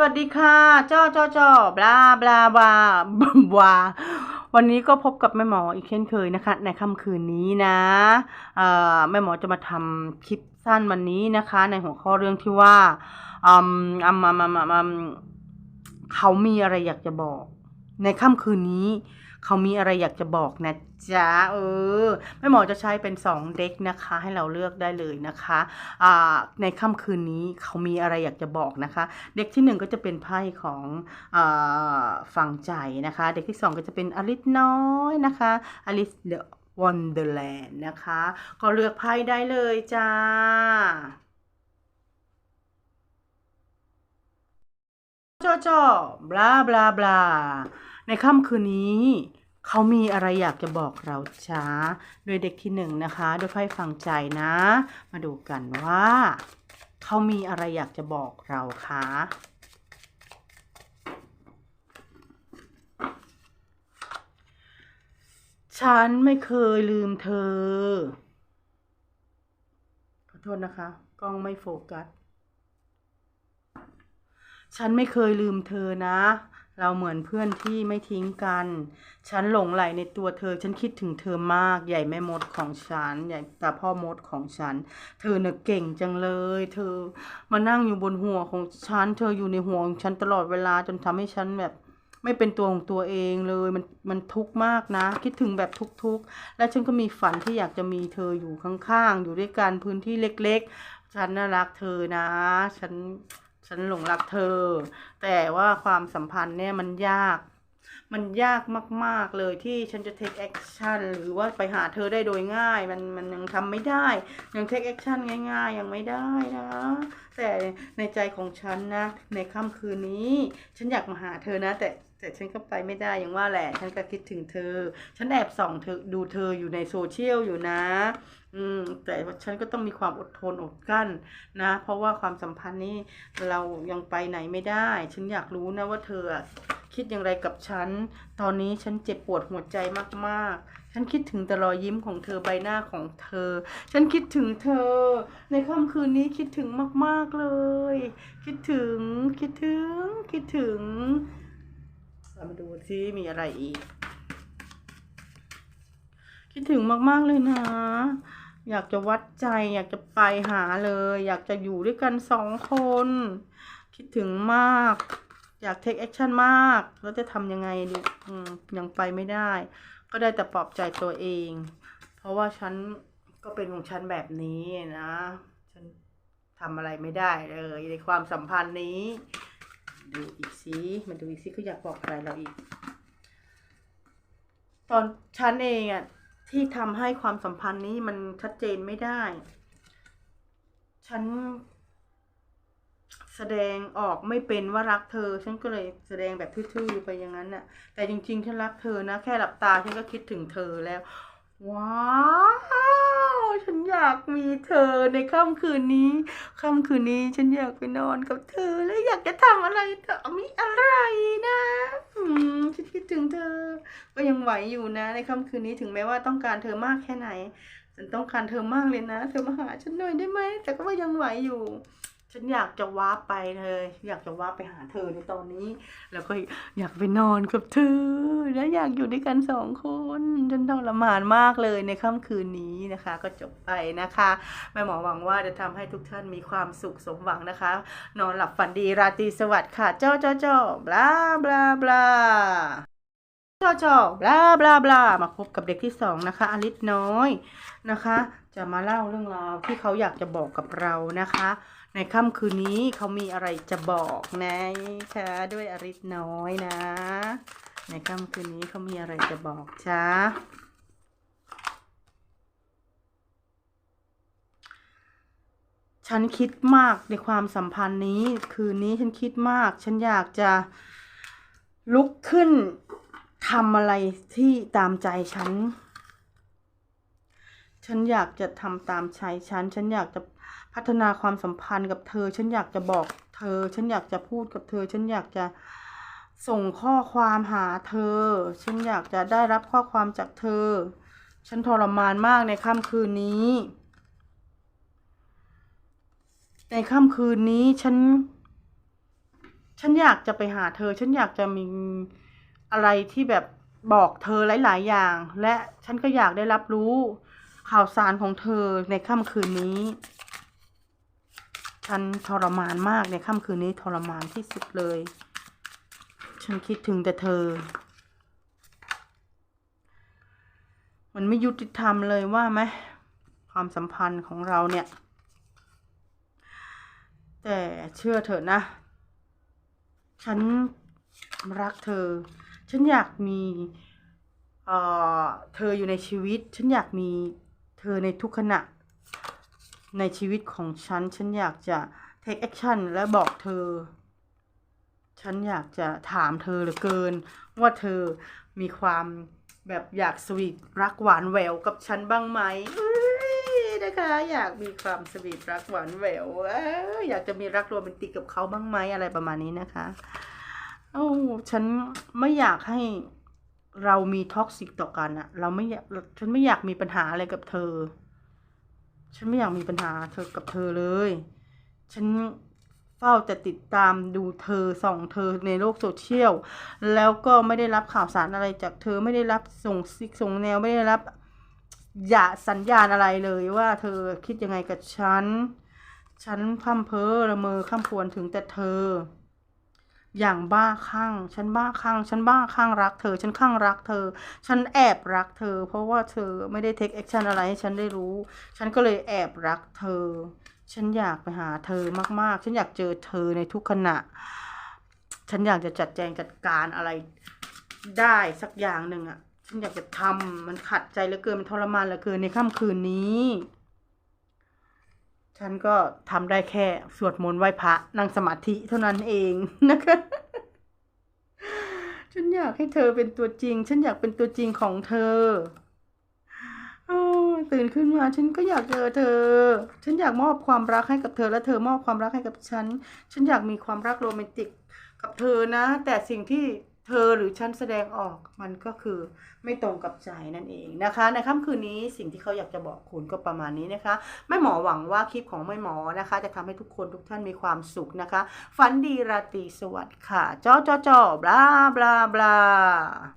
สวัสดีค่ะจ้อจ้อจ้อบลาบลาบลาบวาวันนี้ก็พบกับแม่หมออีกเช่นเคยนะคะ ในค่ำคืนนี้นะแม่หมอจะมาทำคลิปสั้นวันนี้นะคะ ในหัวข้อเรื่องที่ว่าอมอืมอืมอืมอืมเขามีอะไรอยากจะบอก ในค่ำคืนนี้ เขามีอะไรอยากจะบอกนะจ๊ะเออแม่หมอจะใช้เป็นสองเด็กนะคะ ให้เราเลือกได้เลยนะคะอ่าในค่ำคืนนี้เขามีอะไรอยากจะบอกนะคะ เด็กที่หนึ่งก็จะเป็นไพ่ของอาฟังใจนะคะ เด็กที่สองก็จะเป็นอลิสน้อยนะคะอลิสเดอะวันเดอร์แลนด์นะคะ ก็เลือกไพ่ได้เลยจ้าจอจ้อบลาบลาบลา ในค่ำคืนนี้ เขามีอะไรอยากจะบอกเราจ้าโดยเด็กที่หนึ่งนะคะด้วยไพ่ฟังใจนะ มาดูกันว่า เขามีอะไรอยากจะบอกเราคะฉันไม่เคยลืมเธอ ขอโทษนะคะ กล้องไม่โฟกัส ฉันไม่เคยลืมเธอนะ เราเหมือนเพื่อนที่ไม่ทิ้งกัน ฉันหลงไหลในตัวเธอ ฉันคิดถึงเธอมาก ใหญ่แม่มดของฉัน ใหญ่ตาพ่อมดของฉัน เธอเน่ะเก่งจังเลย เธอมานั่งอยู่บนหัวของฉัน เธออยู่ในหัวของฉันตลอดเวลาจนทำให้ฉันแบบ ไม่เป็นตัวของตัวเองเลย มันมันทุกข์มากนะ คิดถึงแบบทุกข์ๆและฉันก็มีฝันที่อยากจะมีเธออยู่ข้างๆ อยู่ด้วยกันพื้นที่เล็ก ๆ ฉันน่ารักเธอนะ ฉัน ฉันหลงรักเธอ แต่ว่าความสัมพันธ์เนี่ยมันยาก มันยากมาก ๆ เลยที่ฉันจะ take action หรือว่าไปหาเธอได้โดยง่าย มันมันยังทำไม่ได้ ยัง take action ง่าย ๆ ยังไม่ได้นะ แต่ในใจของฉันนะ ในค่ำคืนนี้ ฉันอยากมาหาเธอนะ แต่แต่ฉันก็ไปไม่ได้อย่างว่าแหละ ฉันก็คิดถึงเธอ ฉันแอบส่องเธอดูเธออยู่ในโซเชียลอยู่นะ อืม แต่ฉันก็ต้องมีความอดทนอดกั้นนะ เพราะว่าความสัมพันธ์นี้เรายังไปไหนไม่ได้ ฉันอยากรู้นะว่าเธอ คิดอย่างไรกับฉัน ตอนนี้ฉันเจ็บปวดหัวใจมากๆ ฉันคิดถึงแต่รอยยิ้มของเธอใบหน้าของเธอ ฉันคิดถึงเธอ ในค่ำคืนนี้คิดถึงมากๆเลย คิดถึง คิดถึง คิดถึง เรามาดูซิมีอะไรอีก คิดถึงมากๆเลยนะอยากจะวัดใจ อยากจะไปหาเลย อยากจะอยู่ด้วยกันสองคน คิดถึงมาก อยากเทคแอคชั่นมากแล้วจะทำยังไงดีอืมยังไปไม่ได้ ก็ได้แต่ปลอบใจตัวเอง เพราะว่าฉันก็เป็นของฉันแบบนี้นะ ฉันทำอะไรไม่ได้เลยในความสัมพันธ์นี้ ดูอีกสิมาดูอีกสิเขาอยากบอกอะไรเราอีก ตอนฉันเองอะที่ทำให้ความสัมพันธ์นี้มันชัดเจนไม่ได้ ฉัน แสดงออกไม่เป็นว่ารักเธอ ฉันก็เลยแสดงแบบทื่อๆไปอย่างนั้นน่ะ แต่จริงๆ ฉันรักเธอนะ แค่หลับตาฉันก็คิดถึงเธอแล้ว ว้าวฉันอยากมีเธอในค่ำคืนนี้ค่ำคืนนี้ฉันอยากไปนอนกับเธอ แล้วอยากจะทำอะไรต่อมีอะไรนะอืมฉันคิดถึงเธอ ก็ยังไหวอยู่นะ ในค่ำคืนนี้ถึงแม้ว่าต้องการเธอมากแค่ไหนฉันต้องการเธอมากเลยนะ เธอมาหาฉันหน่อยได้ไหมแต่ก็ว่ายังไหวอยู่ ฉันอยากจะว้าปไปเลยอยากจะว้าปไปหาเธอในตอนนี้ แล้วก็อยากไปนอนกับเธอ และอยากอยู่ด้วยกันสองคนฉันทรมานมากเลยในค่ำคืนนี้นะคะ ก็จบไปนะคะแม่หมอหวังว่าจะทำให้ทุกท่านมีความสุขสมหวังนะคะ นอนหลับฝันดีราตรีสวัสดิ์ค่ะเจ้าเจ้าเจ้าบลาบลาบลาจอจอบลาบลาบลามาพบกับเด็กที่สองนะคะ อลิสน้อยนะคะ จะมาเล่าเรื่องราวที่เขาอยากจะบอกกับเรานะคะ ในค่ำคืนนี้เขามีอะไรจะบอกนะคะด้วยอลิสน้อยนะ ในค่ำคืนนี้เขามีอะไรจะบอกจ้าฉันคิดมากในความสัมพันธ์นี้ คืนนี้ฉันคิดมาก ฉันอยากจะลุกขึ้นทำอะไรที่ตามใจฉัน ฉันอยากจะทำตามใจฉัน ฉันอยากจะ พัฒนาความสัมพันธ์กับเธอ ฉันอยากจะบอกเธอ ฉันอยากจะพูดกับเธอ ฉันอยากจะส่งข้อความหาเธอ ฉันอยากจะได้รับข้อความจากเธอ ฉันทรมานมากในค่ำคืนนี้ ในค่ำคืนนี้ฉัน ฉันอยากจะไปหาเธอ ฉันอยากจะมีอะไรที่แบบบอกเธอหลาย ๆ อย่าง และฉันก็อยากได้รับรู้ข่าวสารของเธอในค่ำคืนนี้ ฉันทรมานมากในค่ำคืนนี้ทรมานที่สุดเลย ฉันคิดถึงแต่เธอ มันไม่ยุติธรรมเลยว่าไหมความสัมพันธ์ของเราเนี่ย แต่เชื่อเถอะนะ ฉันรักเธอ ฉันอยากมีเอ่อเธออยู่ในชีวิต ฉันอยากมีเธอในทุกขณะ ในชีวิตของฉัน ฉันอยากจะ take action และบอกเธอ ฉันอยากจะถามเธอเหลือเกิน ว่าเธอมีความแบบอยากสวีทรักหวานแหววกับฉันบ้างไหมนะคะอยากมีความสวีทรักหวานแหววอยากจะมีรักโรแมนติกกับเขาบ้างไหมอะไรประมาณนี้นะคะโอ้ฉันไม่อยากให้เรามีท็อกซิกต่อกันอะเราไม่อยากฉันไม่อยากมีปัญหาอะไรกับเธอ ฉันไม่อยากมีปัญหาเธอกับเธอเลย ฉันเฝ้าแต่ติดตามดูเธอส่องเธอในโลกโซเชียล แล้วก็ไม่ได้รับข่าวสารอะไรจากเธอไม่ได้รับส่งซิกส่งแนวไม่ได้รับอย่าสัญญาณอะไรเลยว่าเธอคิดยังไงกับฉัน ฉันพร่ำเพ้อละเมอข้ามควรถึงแต่เธอ อย่างบ้าคลั่ง ฉันบ้าคลั่ง ฉันบ้าคลั่งรักเธอ ฉันคลั่งรักเธอ ฉันแอบรักเธอ เพราะว่าเธอไม่ได้เทคแอคชั่นอะไรให้ฉันได้รู้ ฉันก็เลยแอบรักเธอ ฉันอยากไปหาเธอมากๆ ฉันอยากเจอเธอในทุกขณะ ฉันอยากจะจัดแจงจัดการอะไรได้สักอย่างหนึ่งอะฉันอยากจะทำมันขัดใจเหลือเกิน มันทรมานเหลือเกินในค่ำคืนนี้ ฉันก็ทำได้แค่สวดมนต์ไหว้พระนั่งสมาธิเท่านั้นเองนะคะฉันอยากให้เธอเป็นตัวจริง ฉันอยากเป็นตัวจริงของเธออตื่นขึ้นมาฉันก็อยากเจอเธอ ฉันอยากมอบความรักให้กับเธอและเธอมอบความรักให้กับฉัน ฉันอยากมีความรักโรแมนติกกับเธอนะ แต่สิ่งที่ เธอหรือฉันแสดงออกมันก็คือไม่ตรงกับใจนั่นเองนะคะ ในค่ำคืนนี้สิ่งที่เขาอยากจะบอกคุณก็ประมาณนี้นะคะไม่หมอหวังว่าคลิปของไม่หมอนะคะ จะทำให้ทุกคนทุกท่านมีความสุขนะคะฝันดีราตรีสวัสดิ์ค่ะจ้อจ้อจ้อบลาบลาบลา